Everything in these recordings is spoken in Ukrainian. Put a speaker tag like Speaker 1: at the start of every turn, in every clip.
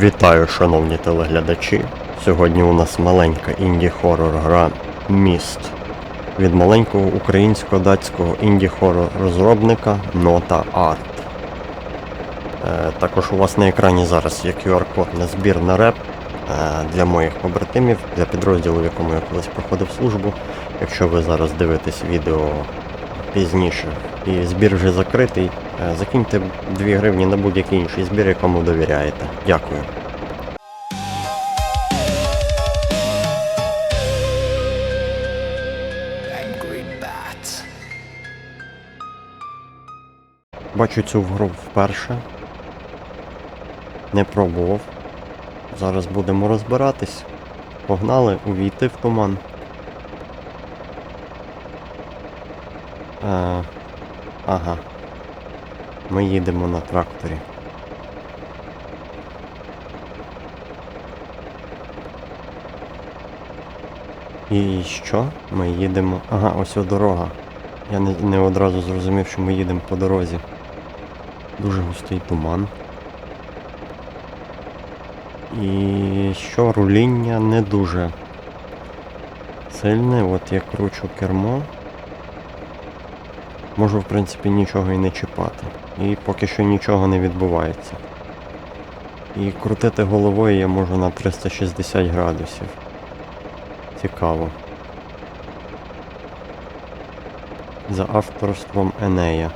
Speaker 1: Вітаю, шановні телеглядачі. Сьогодні у нас маленька інді-хорор гра Міст від маленького українсько-датського інді-хорор розробника Нота Арт. Е, також у вас на екрані зараз є QR-код на збір на реп е, для моїх побратимів, для підрозділу, в якому я колись проходив службу. Якщо ви зараз дивитесь відео пізніше і збір вже закритий, е, закиньте 2 гривні на будь-який інший збір, якому довіряєте. Дякую. Бачу цю гру вперше. Не пробував. Зараз будемо розбиратись. Погнали увійти в туман. Е, ага. Ми їдемо на тракторі. І що? Ми їдемо. Ага, ось о дорога. Я не, не одразу зрозумів, що ми їдемо по дорозі. Дуже густий туман. І що руління не дуже сильне, от я кручу кермо. Можу в принципі нічого і не чіпати. І поки що нічого не відбувається. І крутити головою я можу на 360 градусів. Цікаво. За авторством Енея.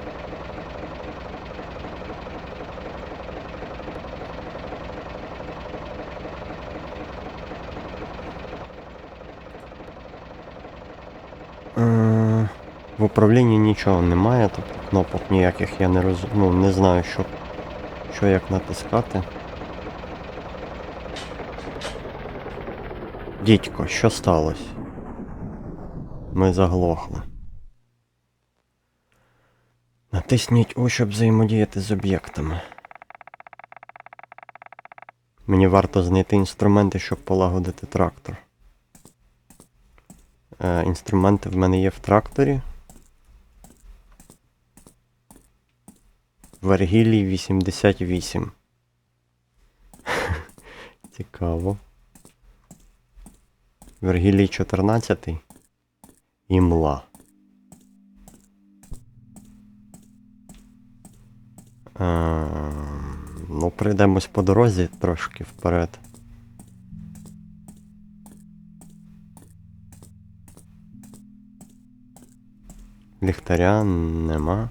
Speaker 1: Е, В управлінні нічого немає, тобто кнопок ніяких я не роз... ну, не знаю, що, що як натискати. Дідько, що сталося? Ми заглохли. Натисніть У, щоб взаємодіяти з об'єктами. Мені варто знайти інструменти, щоб полагодити трактор. Е, інструменти в мене є в тракторі. Вергілій 88. Цікаво. Вергілій 14. Імла. Е, ну, прийдемось по дорозі трошки вперед. Ліхтаря нема.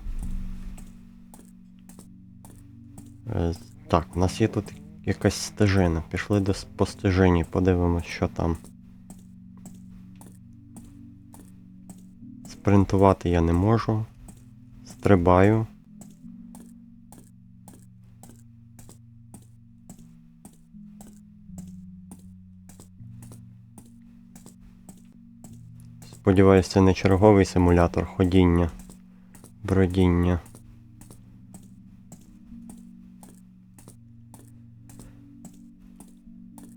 Speaker 1: Так, у нас є тут якась стежина. Пішли до по подивимось, що там. Спринтувати я не можу. Стрибаю. Сподіваюсь, це не черговий симулятор ходіння, бродіння.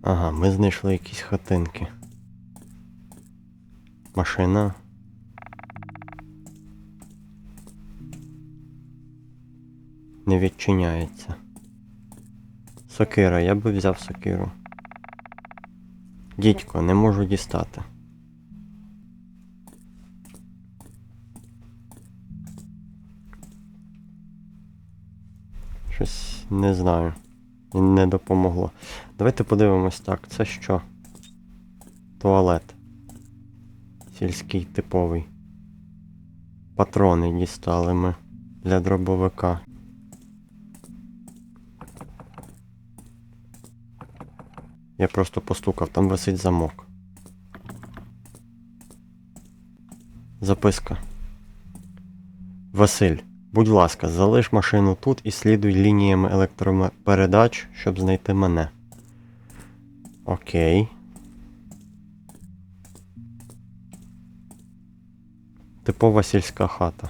Speaker 1: Ага, ми знайшли якісь хатинки. Машина. Не відчиняється. Сокира, я би взяв сокиру. Дідько, не можу дістати. Щось не знаю. Не допомогло. Давайте подивимось так. Це що? Туалет. Сільський типовий. Патрони дістали ми для дробовика. Я просто постукав, там висить замок. Записка. Василь, будь ласка, залиш машину тут і слідуй лініями електропередач, щоб знайти мене. Окей. Типова сільська хата.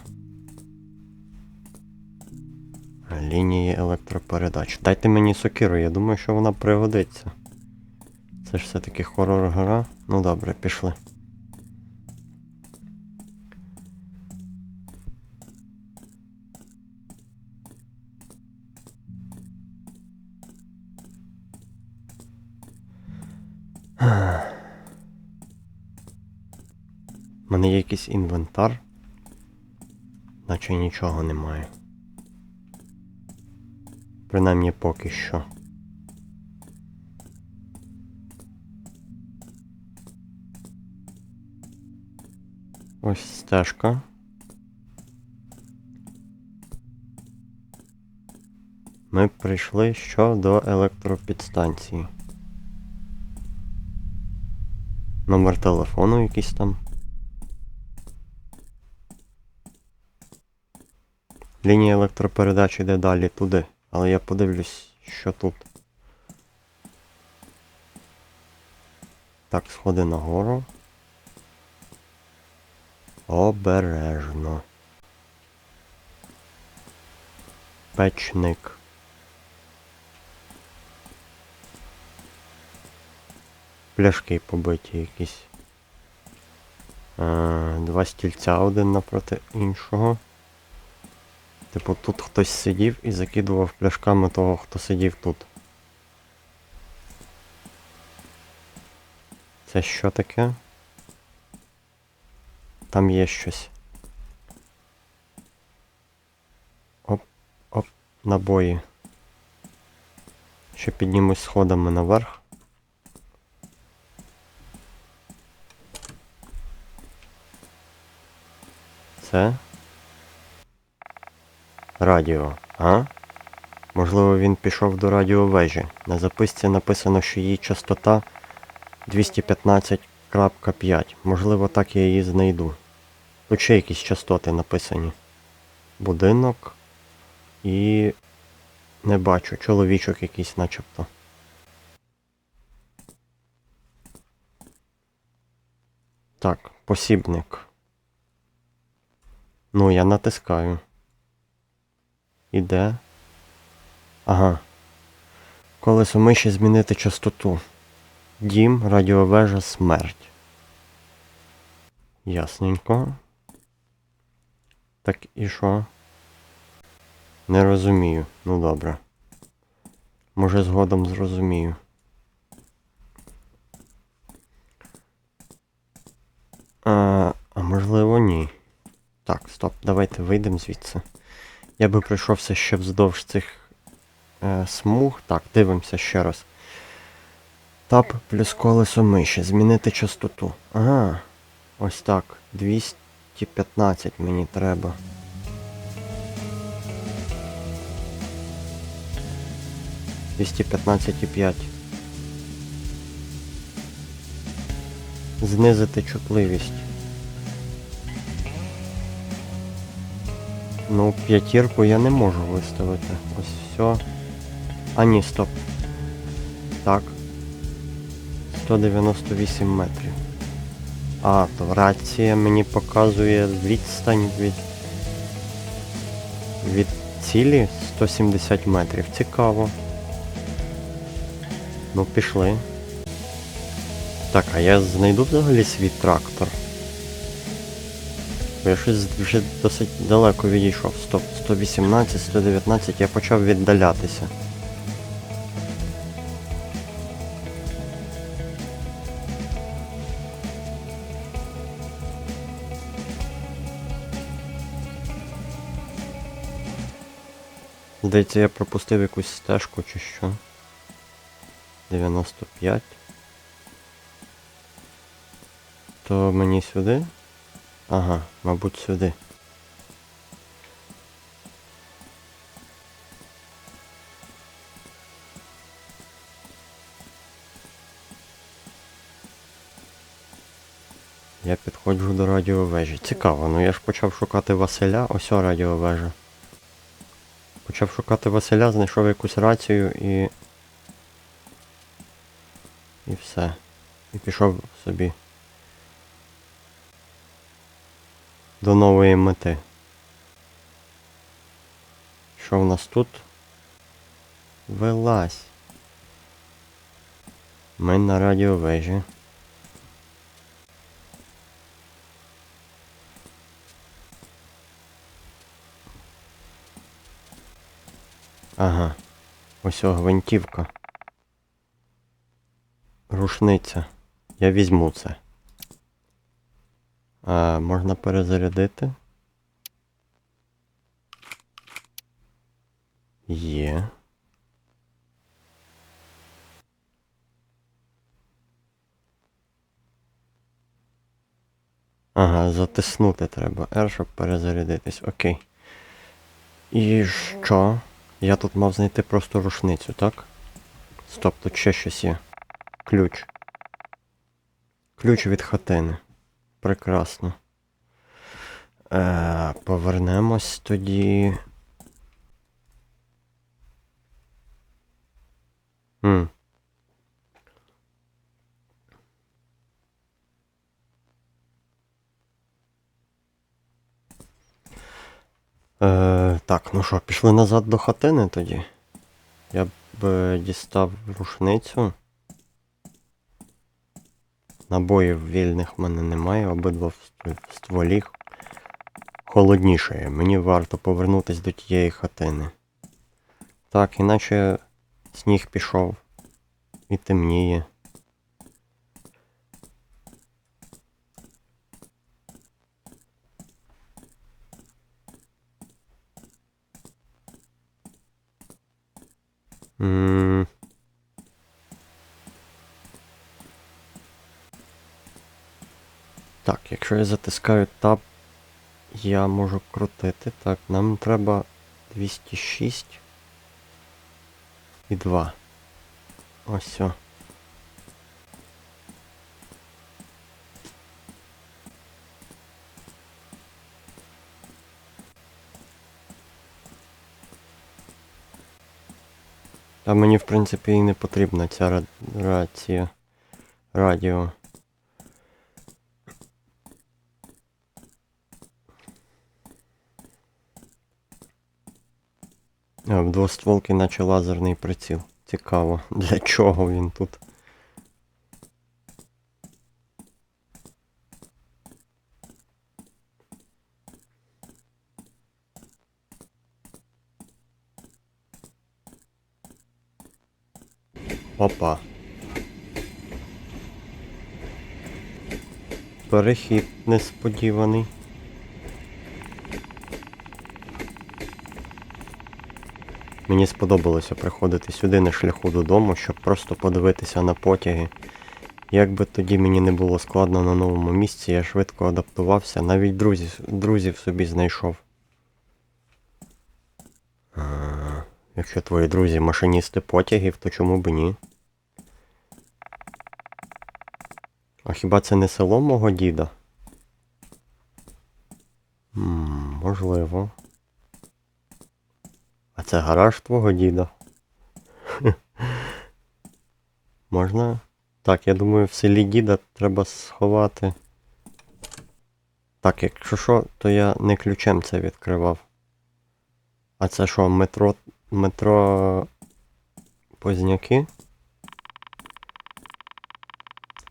Speaker 1: Лінії електропередач. Дайте мені сокиру, я думаю, що вона пригодиться. Це ж все-таки хорор гра. Ну добре, пішли. Якийсь інвентар. Наче нічого немає. Принаймні поки що. Ось стежка. Ми прийшли що до електропідстанції. Номер телефону якийсь там. Лінія електропередач іде далі туди, але я подивлюсь, що тут. Так, сходи нагору. Обережно. Печник. Пляшки побиті якісь. Е, два стільця один напроти іншого. Типу, тут хтось сидів і закидував пляшками того, хто сидів тут. Це що таке? Там є щось. Оп, оп, набої. Ще піднімусь сходами наверх. Це радіо, а? Можливо, він пішов до радіовежі. На записці написано, що її частота 215.5. Можливо, так я її знайду. Тут ще якісь частоти написані. Будинок і. Не бачу, чоловічок якийсь начебто. Так, посібник. Ну, я натискаю. Іде. Ага. Колесо миші змінити частоту. Дім, радіовежа, смерть. Ясненько. Так і що? Не розумію. Ну добре. Може згодом зрозумію. А, а можливо ні. Так, стоп, давайте вийдемо звідси. Я би пройшовся ще вздовж цих е, смуг. Так, дивимося ще раз. Тап плюс колесо миші. Змінити частоту. Ага. Ось так. 215 мені треба. Двісті п'ятнадцять і п'ять. Знизити чутливість. Ну, п'ятірку я не можу виставити. Ось все. А ні, стоп. Так. 198 метрів. А, то рація мені показує відстань від. Від цілі 170 метрів. Цікаво. Ну, пішли. Так, а я знайду взагалі свій трактор. Я щось вже досить далеко відійшов. Стоп, 118, 119, я почав віддалятися. Здається, я пропустив якусь стежку чи що. 95. То мені сюди? Ага, мабуть, сюди. Я підходжу до радіовежі. Цікаво, ну я ж почав шукати Василя, ось радіовежа. Почав шукати Василя, знайшов якусь рацію і. І все. І пішов собі. До нової мети. Що в нас тут? Вилазь. Ми на радіовежі. Ага. Ось гвинтівка. рушниця. Я візьму це. А, можна перезарядити. Є. Ага, затиснути треба R, щоб перезарядитись. Окей. І що? Я тут мав знайти просто рушницю, так? Стоп, тут ще щось є. Ключ. Ключ від хатини. Прекрасно. Е, повернемось тоді. Хм. Е, так, ну що, пішли назад до хатини тоді. Я б е, дістав рушницю. Набоїв вільних в мене немає, обидва в стволі. Холодніше. Мені варто повернутися до тієї хатини. Так, іначе сніг пішов. І темніє. М. Так, якщо я затискаю таб, я можу крутити. Так, нам треба 206 і 2. Ось. все. Та мені, в принципі, і не потрібна ця рація. Радіо. В двостволки наче лазерний приціл. Цікаво, для чого він тут. Опа. Перехід несподіваний. Мені сподобалося приходити сюди на шляху додому, щоб просто подивитися на потяги. Як би тоді мені не було складно на новому місці, я швидко адаптувався, навіть друзів, друзів собі знайшов. А, якщо твої друзі машиністи потягів, то чому б ні? А хіба це не село мого діда? М, можливо. Це гараж твого діда. Можна? Так, я думаю, в селі діда треба сховати. Так, якщо що, то я не ключем це відкривав. А це що, метро. метро. Позняки?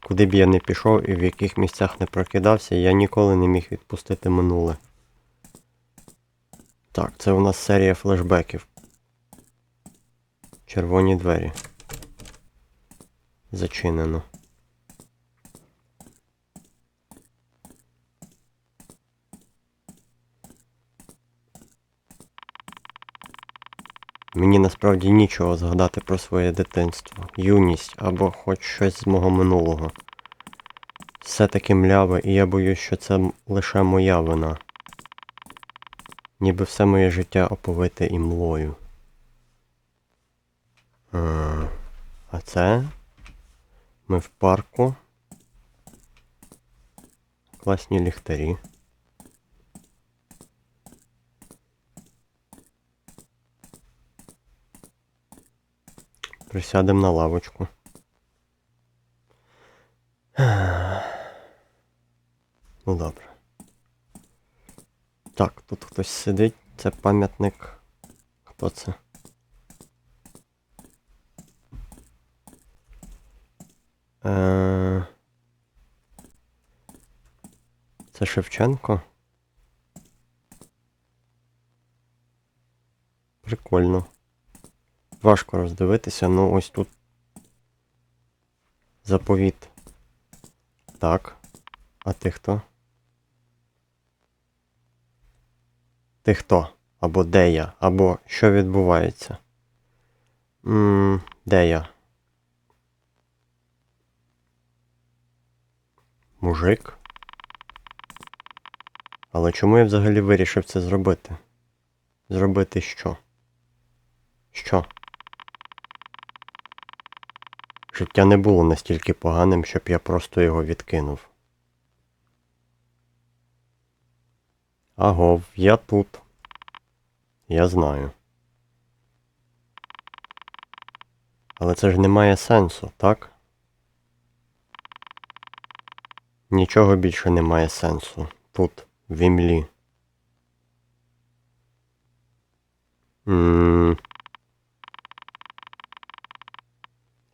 Speaker 1: Куди б я не пішов і в яких місцях не прокидався, я ніколи не міг відпустити минуле. Так, це у нас серія флешбеків. Червоні двері. Зачинено. Мені насправді нічого згадати про своє дитинство, юність або хоч щось з мого минулого. Все таки мляве, і я боюсь, що це лише моя вина. Ніби все моє життя оповите імлою. А, це? Ми в парку. Класні ліхтарі. Присядемо на лавочку. Ну добре. Так, тут хтось сидить, це пам'ятник. Хто це? Е... Це Шевченко? Прикольно. Важко роздивитися, ну ось тут. Заповіт. Так. А ти хто? Ти хто? Або де я? Або що відбувається? Ммм, де я? Мужик? Але чому я взагалі вирішив це зробити? Зробити що? Що? Життя не було настільки поганим, щоб я просто його відкинув. Агов, я тут. Я знаю. Але це ж не має сенсу, так? Нічого більше не має сенсу. Тут, в імлі.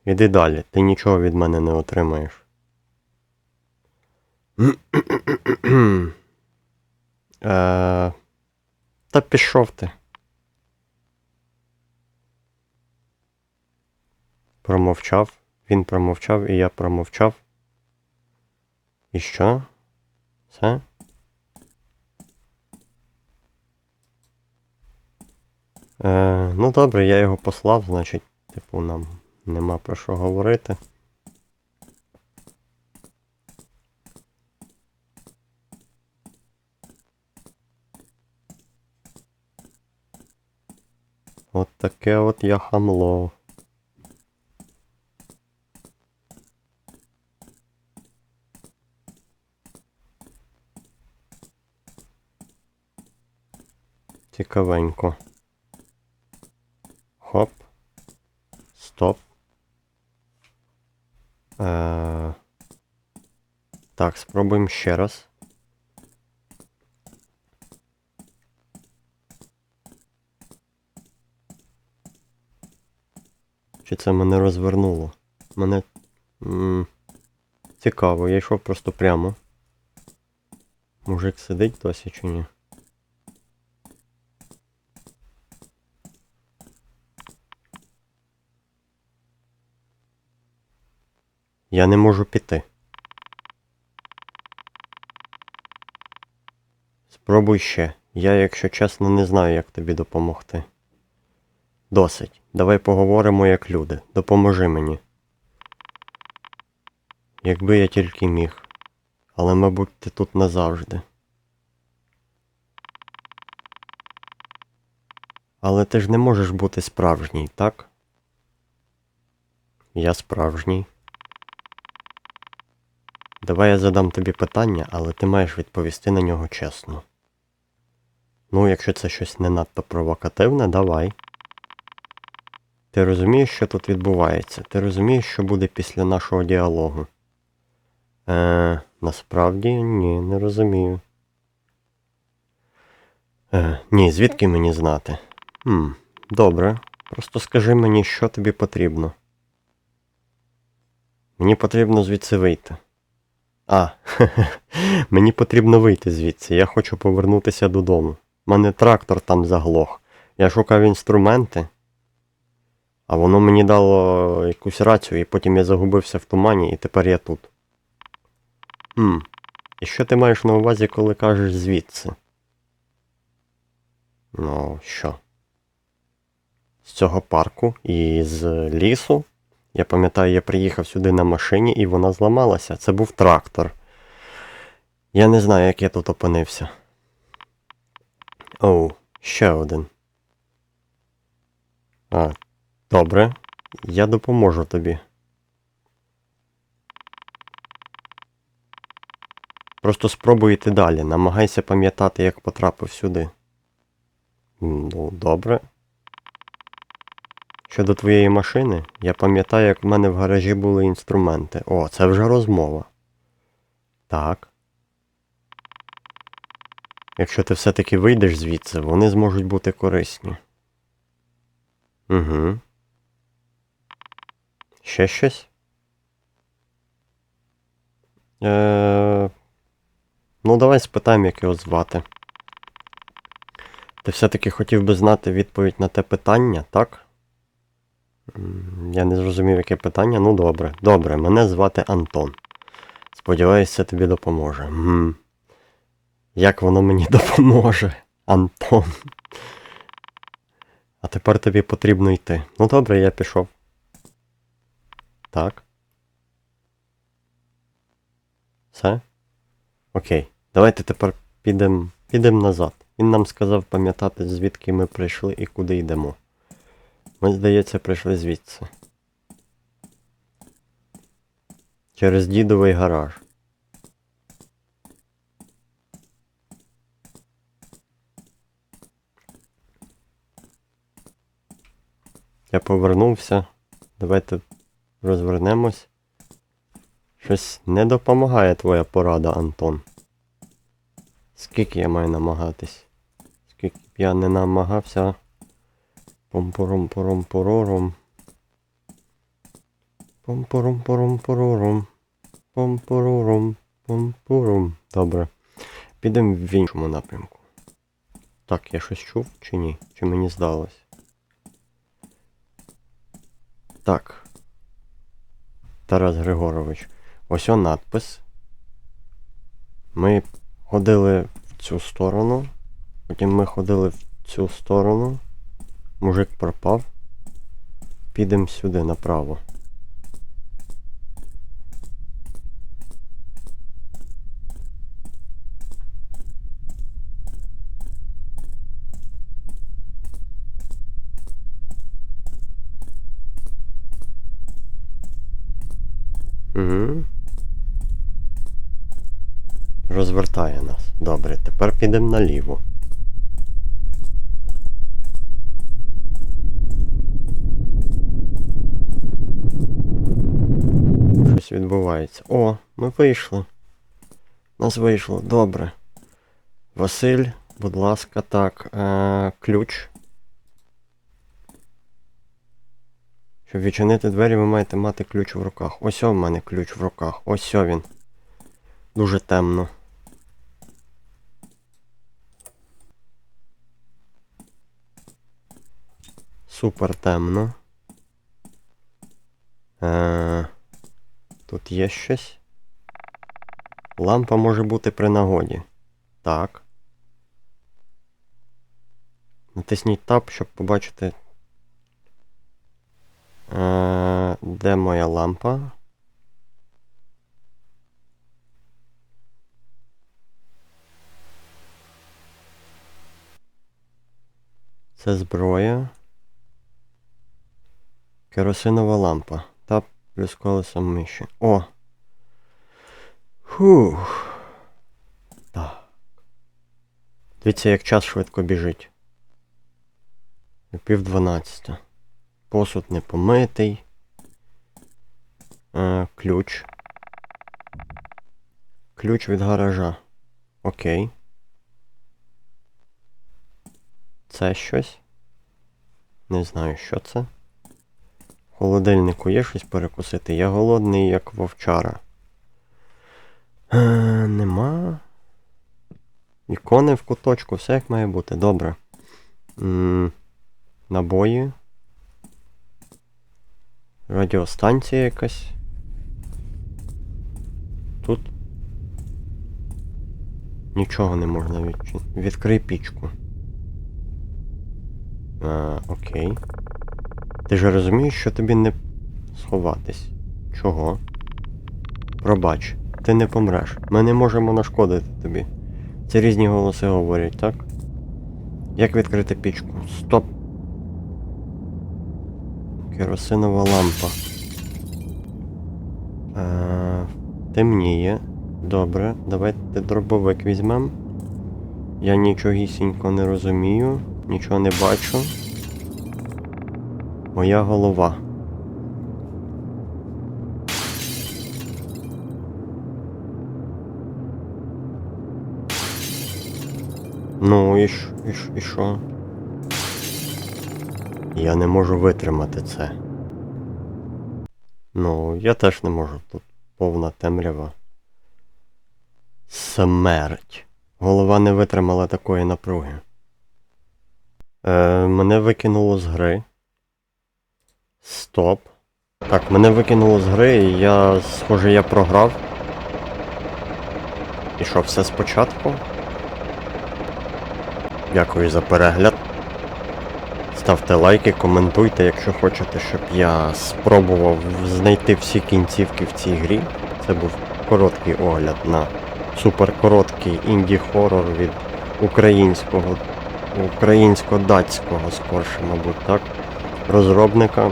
Speaker 1: Іди далі, ти нічого від мене не отримаєш. Е, Та пішов ти. Промовчав, він промовчав, і я промовчав. І що? Все? Е, ну добре, я його послав, значить, типу, нам нема про що говорити. От таке от я хамло. Цікавенько. Хоп. Стоп. Е... Так, спробуємо ще раз. Це мене розвернуло? Мене. м, Цікаво, я йшов просто прямо. Мужик сидить досі чи ні? Я не можу піти. Спробуй ще. Я, якщо чесно, не знаю, як тобі допомогти. Досить. Давай поговоримо як люди. Допоможи мені. Якби я тільки міг. Але, мабуть, ти тут назавжди. Але ти ж не можеш бути справжній, так? Я справжній. Давай я задам тобі питання, але ти маєш відповісти на нього чесно. Ну, якщо це щось не надто провокативне, давай. Ти розумієш, що тут відбувається? Ти розумієш, що буде після нашого діалогу? Е, насправді ні, не розумію. Е, ні, звідки мені знати? Хм, добре. Просто скажи мені, що тобі потрібно. Мені потрібно звідси вийти. А, мені потрібно вийти звідси. Я хочу повернутися додому. У мене трактор там заглох. Я шукав інструменти, а воно мені дало якусь рацію, і потім я загубився в тумані, і тепер я тут. Хм. І що ти маєш на увазі, коли кажеш звідси? Ну, що? З цього парку і з лісу. Я пам'ятаю, я приїхав сюди на машині і вона зламалася. Це був трактор. Я не знаю, як я тут опинився. Оу, ще один. А, добре. Я допоможу тобі. Просто спробуй йти далі. Намагайся пам'ятати, як потрапив сюди. Ну, добре. Щодо твоєї машини, я пам'ятаю, як в мене в гаражі були інструменти. О, це вже розмова. Так. Якщо ти все-таки вийдеш звідси, вони зможуть бути корисні. Угу. Ще щось? Е... Ну, давай спитаємо, як його звати. Ти все-таки хотів би знати відповідь на те питання, так? Я не зрозумів, яке питання. Ну добре. Добре, мене звати Антон. Сподіваюсь, це тобі допоможе. М. Як воно мені допоможе, Антон? А тепер тобі потрібно йти. Ну добре, я пішов. Так. Все? Окей. Давайте тепер підемо підем назад. Він нам сказав пам'ятати, звідки ми прийшли і куди йдемо. Ми, здається, прийшли звідси. Через дідовий гараж. Я повернувся. Давайте розвернемось. Щось не допомагає твоя порада, Антон. Скільки я маю намагатись? Скільки б я не намагався. Помпором пором порором. Помпором пором порором. Помпорором. Помпором. Добре. Підемо в іншому напрямку. Так, я щось чув чи ні? Чи мені здалось? Так. Тарас Григорович. Ось он надпис. Ми ходили в цю сторону. Потім ми ходили в цю сторону. Мужик пропав. Підемо сюди направо. Угу. Розвертає нас. Добре, тепер підемо наліво. Щось відбувається. О, ми вийшли. Нас вийшло, добре. Василь, будь ласка, так. Е- ключ. Щоб відчинити двері, ви маєте мати ключ в руках. Ось в мене ключ в руках. Ось він. Дуже темно. Супер темно. Е, тут є щось. Лампа може бути при нагоді. Так. Натисніть Tab, щоб побачити. Е, де моя лампа? Це зброя. Керосинова лампа. Та плюс колесо миші. О! Фух. Так. Дивіться, як час швидко біжить. Пів дванадцята. Посуд не помитий. Е, ключ. Ключ від гаража. Окей. Це щось? Не знаю, що це. Холодильнику є щось перекусити. Я голодний, як вовчара. Е, нема. Ікони в куточку, все як має бути. Добре. м набої. Радіостанція якась. Тут нічого не можна відчинити. Відкрий пічку. А, окей. Ти ж розумієш, що тобі не сховатись. Чого? Пробач, ти не помреш. Ми не можемо нашкодити тобі. Це різні голоси говорять, так? Як відкрити пічку? Стоп. Керосинова лампа. Е, темніє. Добре, давайте дробовик візьмемо. Я нічогісінько не розумію, нічого не бачу. Моя голова. Ну і ш- і ш- і що? Я не можу витримати це. Ну, я теж не можу. Тут повна темрява. Смерть. Голова не витримала такої напруги. Е, мене викинуло з гри. Стоп. Так, мене викинуло з гри, і я, схоже, я програв. І що, все спочатку? Дякую за перегляд. Ставте лайки, коментуйте, якщо хочете, щоб я спробував знайти всі кінцівки в цій грі. Це був короткий огляд на суперкороткий інді-хорор від українського, українсько-датського, скорше, мабуть, так, розробника.